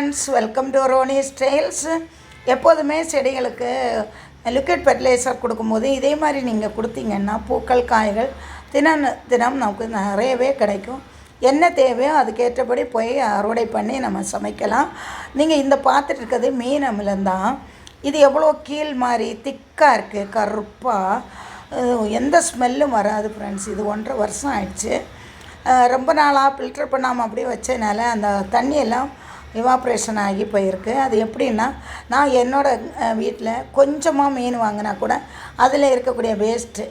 Friends welcome to Roni Styles எப்போதுமே செடிகளுக்கு liquid fertiliser கொடுக்கும்போது இதே மாதிரி நீங்கள் கொடுத்தீங்கன்னா பூக்கள் காய்கள் தினம் தினம் நமக்கு நிறையவே கிடைக்கும். என்ன தேவையோ அதுக்கேற்றபடி போய் அறுவடை பண்ணி நம்ம சமைக்கலாம். நீங்கள் இந்த பார்த்துட்டு இருக்கிறது மீன் அமிலம் தான். இது எவ்வளோ கீழ் மாதிரி திக்காக இருக்குது கருப்பாக எந்த ஸ்மெல்லும் வராது ஃப்ரெண்ட்ஸ் இது ஒன்றரை வருஷம் ஆயிடுச்சு. ரொம்ப நாளாக ஃபில்டர் பண்ணாமல் அப்படியே வச்சதுனால அந்த தண்ணியெல்லாம் இவாப்ரேஷன் ஆகி போயிருக்கு. அது எப்படின்னா நான் என்னோடய வீட்டில் கொஞ்சமாக மீன் வாங்கினா கூட அதில் இருக்கக்கூடிய வேஸ்ட்டு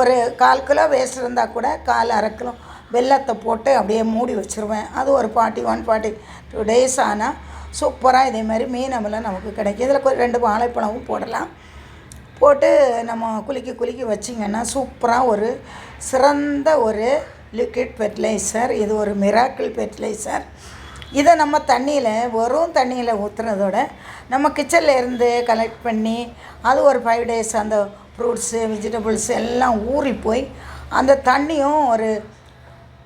ஒரு கால் கிலோ வேஸ்ட் இருந்தால் கூட கால் அரை கிலோ வெல்லத்தை போட்டு அப்படியே மூடி வச்சுருவேன். அது ஒரு forty one forty two days ஆனால் சூப்பராக இதே மாதிரி மீன் அமிலம் நமக்கு கிடைக்கும். இதில் ரெண்டு வாழைப்பழமும் போடலாம். போட்டு நம்ம குலுக்கி குலுக்கி வச்சிங்கன்னா சூப்பராக ஒரு சிறந்த ஒரு லிக்விட் ஃபெர்டிலைசர் இது ஒரு மிராக்கிள் ஃபெர்டிலைசர் இதை நம்ம தண்ணியில் வெறும் தண்ணியில் ஊற்றுனதோட நம்ம கிச்சனில் இருந்து கலெக்ட் பண்ணி அது ஒரு ஃபைவ் டேஸ் அந்த ஃப்ரூட்ஸு வெஜிடபிள்ஸ் எல்லாம் ஊறி போய் அந்த தண்ணியும் ஒரு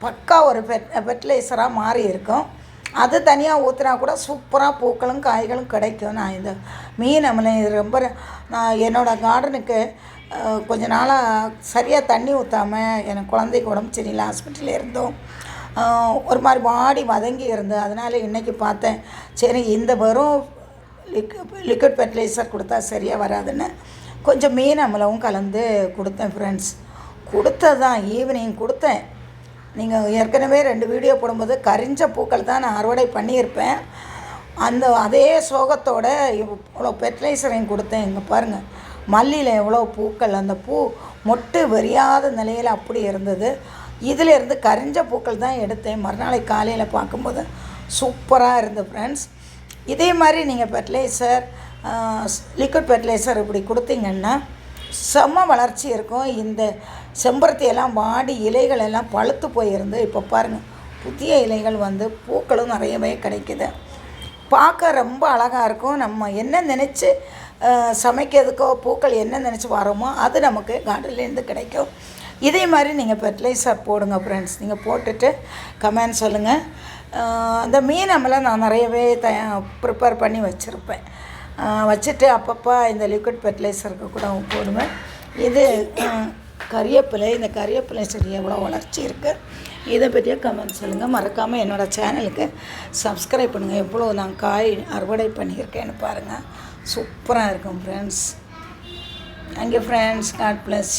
பக்கா ஒரு ஃபெட் ஃபெர்டிலைசராக மாறி இருக்கும். அது தனியாக ஊற்றினா கூட சூப்பராக பூக்களும் காய்களும் கிடைக்கும். நான் இந்த மீன் அமலம் இது ரொம்ப நான் என்னோடய கார்டனுக்கு கொஞ்ச நாளாக சரியாக தண்ணி ஊற்றாமல் எனக்கு குழந்தைக்கு உடம்பு சரியில்லை. ஹாஸ்பிட்டலில் இருந்தோம். ஒரு மாதிரி வாடி வதங்கி இருந்தது. அதனால் இன்றைக்கி பார்த்தேன். சரி இந்த வெறும் லிக்விட் ஃபெர்டிலைசர் கொடுத்தா சரியாக வராதுன்னு கொஞ்சம் மீன் அமலவும் கலந்து கொடுத்தேன் ஃப்ரெண்ட்ஸ் கொடுத்தது தான் ஈவினிங் கொடுத்தேன். நீங்கள் ஏற்கனவே ரெண்டு வீடியோ போடும்போது கரிஞ்ச பூக்கள் தான் நான் அறுவடை பண்ணியிருப்பேன். அந்த அதே சோகத்தோட இவ்வளோ ஃபெர்டிலைசரையும் கொடுத்தேன். இங்கே பாருங்கள் மல்லியில் எவ்வளோ பூக்கள் அந்த பூ மொட்டு வெறியாத நிலையில் அப்படி இருந்தது. இதிலிருந்து கரிஞ்ச பூக்கள் தான் எடுத்தேன். மறுநாளை காலையில் பார்க்கும்போது சூப்பராக இருந்தது ஃப்ரெண்ட்ஸ் இதே மாதிரி நீங்கள் ஃபெர்டிலைசர் லிக்விட் ஃபெர்டிலைசர் இப்படி கொடுத்தீங்கன்னா செம்ம வளர்ச்சி இருக்கும். இந்த செம்பருத்தி எல்லாம் வாடி இலைகள் எல்லாம் பழுத்து போயிருந்து இப்போ பாருங்கள் புதிய இலைகள் வந்து பூக்களும் நிறையவே கிடைக்குது. பார்க்க ரொம்ப அழகாக இருக்கும். நம்ம என்ன நினச்சி சமைக்கிறதுக்கோ பூக்கள் என்ன நினச்சி வரோமோ அது நமக்கு கார்டன்லேருந்து கிடைக்கும். இதே மாதிரி நீங்கள் ஃபெர்டிலைசர் போடுங்க ஃப்ரெண்ட்ஸ் நீங்கள் போட்டுட்டு கமெண்ட் சொல்லுங்கள் அந்த மீன் நம்மளாம் நான் நிறையவே த ப்ரிப்பேர் பண்ணி வச்சுருப்பேன். வச்சுட்டு அப்பப்போ இந்த லிக்விட் ஃபெர்டிலைசருக்கு கூட போடுவேன் இது அஹ், கறிவேப்பிலை இந்த கறிவேப்பிலை செடி எவ்வளோ வளர்ச்சி இருக்குது இதை பற்றிய கமெண்ட் சொல்லுங்கள் மறக்காமல் என்னோடய சேனலுக்கு சப்ஸ்கிரைப் பண்ணுங்கள் எவ்வளோ நான் காய் அறுவடை பண்ணியிருக்கேன்னு பாருங்கள் சூப்பராக இருக்கும் friends thank you friends God bless